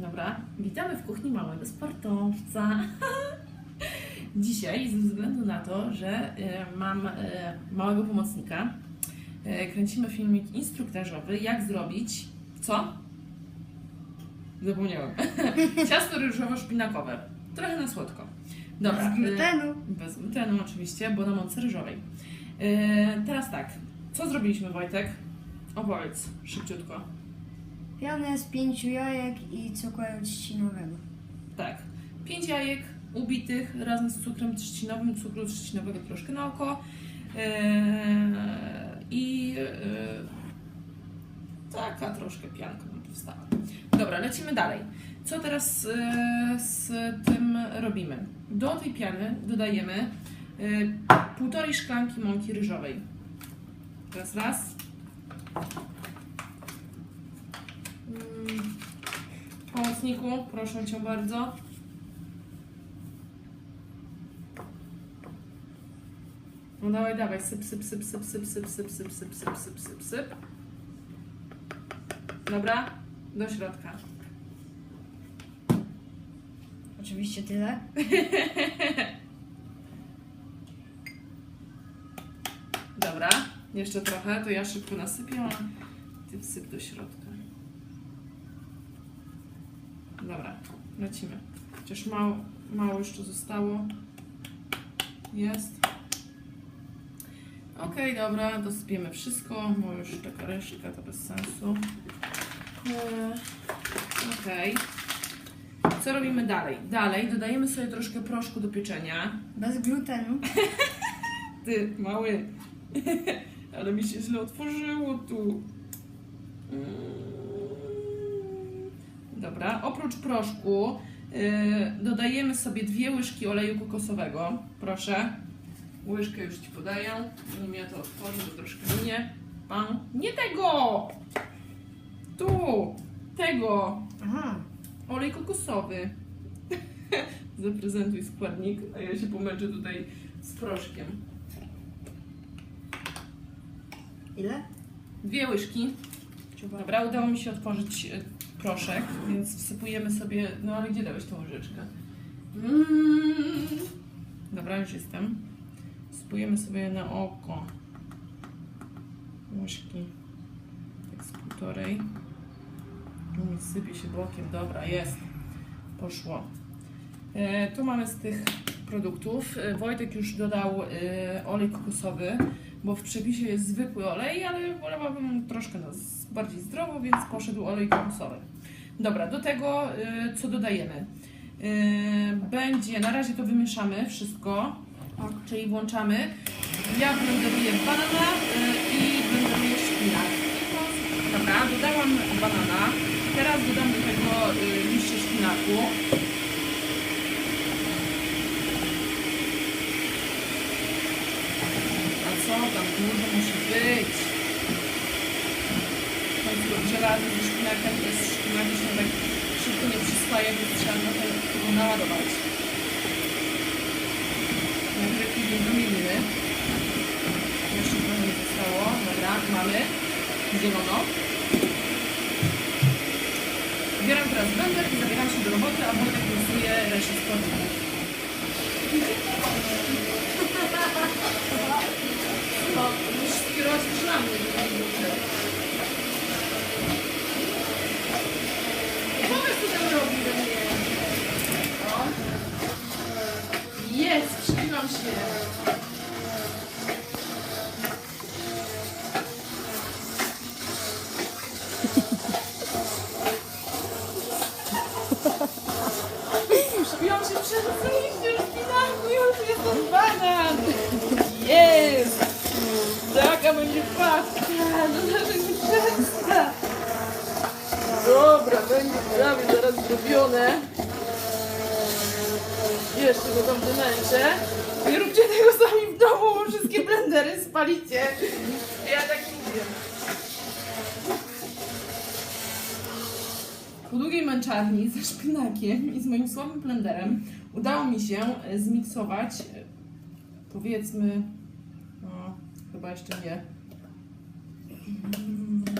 Dobra, witamy w kuchni małego sportowca. Dzisiaj, ze względu na to, że e, mam e, małego pomocnika, e, kręcimy filmik instruktażowy, jak zrobić co? Zapomniałam. Ciasto ryżowo-szpinakowe. Trochę na słodko. Dobra. Bez glutenu. Bez glutenu oczywiście, bo na mące ryżowej. Teraz tak, co zrobiliśmy Wojtek? Opowiedz szybciutko. Pianę z pięciu jajek i cukru trzcinowego. Tak. Pięć jajek ubitych razem z cukrem trzcinowym, cukru trzcinowego troszkę na oko. Eee, I eee, taka troszkę pianka nam powstała. Dobra, lecimy dalej. Co teraz eee, z tym robimy? Do tej piany dodajemy półtorej szklanki mąki ryżowej. Raz, raz. Mm, Pomocniku, proszę Cię bardzo. No dawaj, dawaj, syp, syp, syp, syp, syp, syp, syp, syp, syp, syp, syp, syp, syp. Dobra, do środka. Oczywiście tyle. Dobra, jeszcze trochę, to ja szybko nasypię, a Ty wsyp do środka. Dobra, lecimy. Chociaż mało, mało jeszcze zostało. Jest. Okej, dobra, dosypiemy wszystko, bo już taka resztka to bez sensu. Eee, Okej. Co robimy dalej? Dalej dodajemy sobie troszkę proszku do pieczenia. Bez glutenu. Ty, mały. Ale mi się źle otworzyło tu. Mm. Dobra, oprócz proszku yy, dodajemy sobie dwie łyżki oleju kokosowego. Proszę. Łyżkę już Ci podaję. Nim ja to otworzę, to troszkę minie. Pan. Nie tego! Tu! Tego! Aha. Olej kokosowy. Zaprezentuj składnik, a ja się pomęczę tutaj z proszkiem. Ile? Dwie łyżki. Dobra, udało mi się otworzyć e, proszek, więc wsypujemy sobie. No ale gdzie dałeś tą łyżeczkę? Mm. Dobra, już jestem. Wsypujemy sobie na oko łyżki. Tak z półtorej. Mi sypie się bokiem. Dobra, jest. Poszło. E, tu mamy z tych produktów. E, Wojtek już dodał e, olej kokosowy, bo w przepisie jest zwykły olej, ale troszkę z- bardziej zdrowo, więc poszedł olej kokosowy. Dobra, do tego e, co dodajemy? E, będzie, na razie to wymieszamy wszystko, czyli włączamy. Ja blenderuję banana e, i blenderuję szpinak. Dobra, dodałam banana. Teraz dodam do tego liście szpinaku. A co tam dużo musi być? Żelazo ze szpinakiem to jest szpinaki się tak szybko nie przyswaja, więc trzeba tego naładować. Nagrywki do mieliny. Jeszcze trochę nie zostało. Dobra, mamy. Zielono. Zbieram teraz blender i zabieram się do roboty, a Wojtek losuje resztę składników. No, musisz skierować do komputer. Przed wyjściem szpinaku, już jest ten banan. Jest! Taka będzie paska do naszego ciasta. Dobra, będzie prawie zaraz zrobione. Jeszcze go tam wymęczę. Nie róbcie tego sami w domu, bo wszystkie blendery spalicie. Ja tak mówię. Po długiej męczarni ze szpinakiem i z moim słabym blenderem udało mi się e, zmiksować e, powiedzmy no, chyba jeszcze nie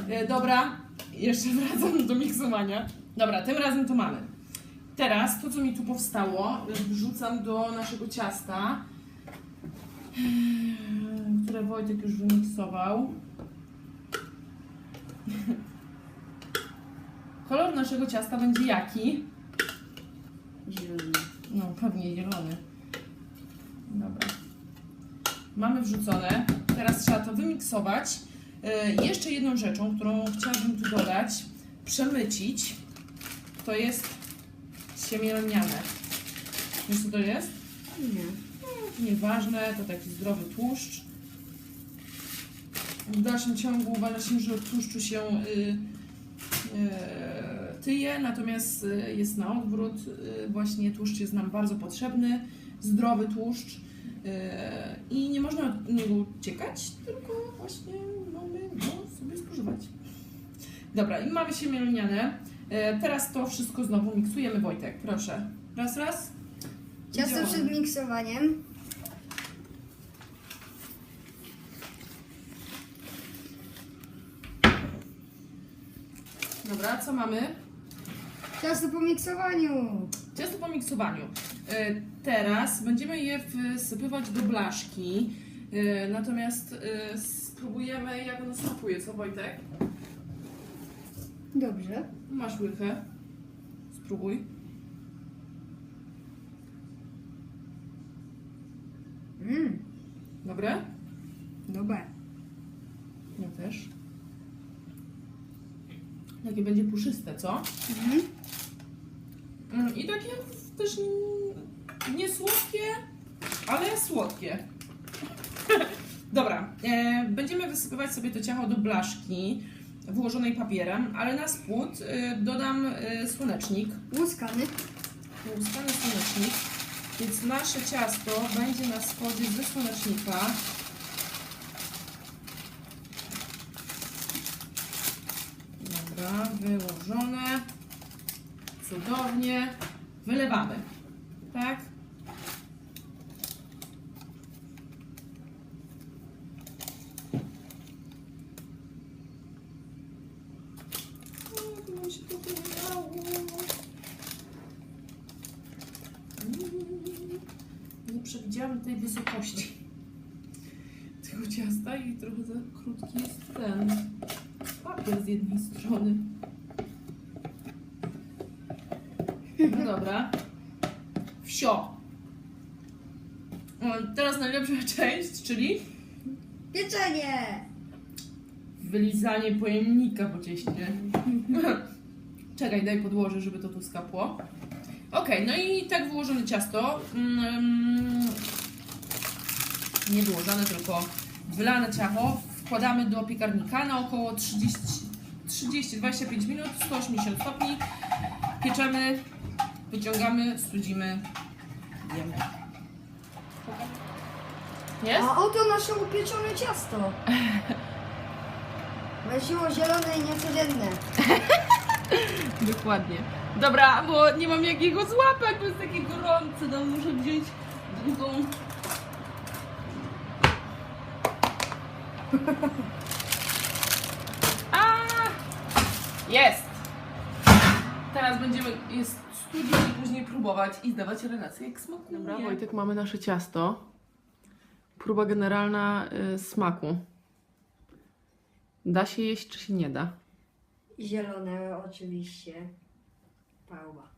E, dobra, jeszcze wracam do miksowania Dobra, tym razem to mamy. Teraz to, co mi tu powstało, wrzucam do naszego ciasta, które Wojtek już wymiksował. Kolor naszego ciasta będzie jaki? Zielony. No, pewnie zielony. Dobra. Mamy wrzucone. Teraz trzeba to wymiksować. Yy, jeszcze jedną rzeczą, którą chciałabym tu dodać, przemycić, to jest siemię lniane. Wiesz co to jest? Nie. Nieważne, to taki zdrowy tłuszcz. W dalszym ciągu uważa się, że od tłuszczu się y, y, tyje, natomiast y, jest na odwrót. Y, właśnie tłuszcz jest nam bardzo potrzebny, zdrowy tłuszcz y, i nie można od niego uciekać, tylko właśnie mamy go sobie spożywać. Dobra, i mamy się lniane. Teraz to wszystko znowu miksujemy, Wojtek, proszę. Raz, raz. Ciasto przed miksowaniem. Dobra, co mamy? Ciasto po miksowaniu. Ciasto po miksowaniu. E, Teraz będziemy je wsypywać do blaszki. E, Natomiast e, spróbujemy, jak ono smakuje, co Wojtek? Dobrze. Masz łychę. Spróbuj. Mmm, Dobre? dobre. Ja też. Takie będzie puszyste, co? Mhm. Mm, I takie też nie słodkie, ale słodkie. Dobra, e, będziemy wysypywać sobie to ciacho do blaszki wyłożonej papierem, ale na spód e, dodam e, słonecznik, Łuskany. łuskany słonecznik, więc nasze ciasto będzie na spodzie ze słonecznika. Dobra, wyłożone. Cudownie. Wylewamy. Tak? Nie przewidziałam tej wysokości tego ciasta i trochę za krótki jest ten papier z jednej strony. No dobra. Wsio. Teraz najlepsza część, czyli Pieczenie. wylizanie pojemnika po cieście. Czekaj, daj podłożę, żeby to tu skapło. Okej, no i tak wyłożone ciasto. Mm, nie wyłożone, tylko wylane ciacho. Wkładamy do piekarnika na około 30-25 minut, 180 stopni. Pieczemy, wyciągamy, studzimy, jemy. Jest? A oto nasze upieczone ciasto. Weźmiło zielone i niecodzienne. Dokładnie. Dobra, bo nie mam jak jego złapać, bo jest takie gorące, no muszę wziąć drugą. A! Jest! Teraz będziemy jest studić i później próbować i zdawać relacje jak smakuje. Dobra, Wojtek, mamy nasze ciasto. Próba generalna y, smaku. Da się jeść, czy się nie da? Zielone oczywiście. Pałba.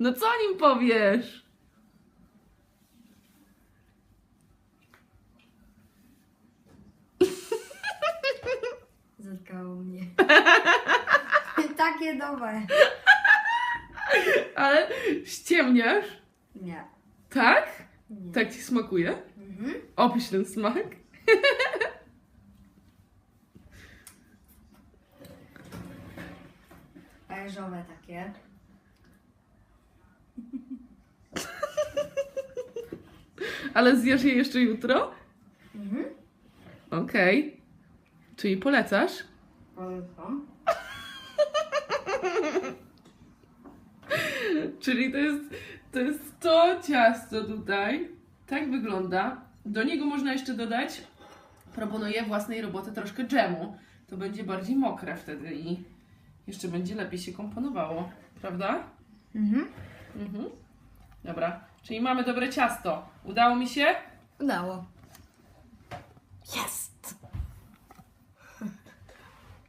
No co nim powiesz? Zatkało mnie. Takie dobre. Ale ściemniasz? Nie. Tak? Nie. Tak ci smakuje? Mhm. Opisz ten smak. Ryżowe takie. Ale zjesz je jeszcze jutro? Mhm. Okej. Czyli polecasz? Polecam. Czyli to jest, to jest to ciasto tutaj. Tak wygląda. Do niego można jeszcze dodać, proponuję własnej roboty troszkę dżemu. To będzie bardziej mokre wtedy i jeszcze będzie lepiej się komponowało. Prawda? Mhm. Mhm. Dobra, czyli mamy dobre ciasto. Udało mi się? Udało. Yes!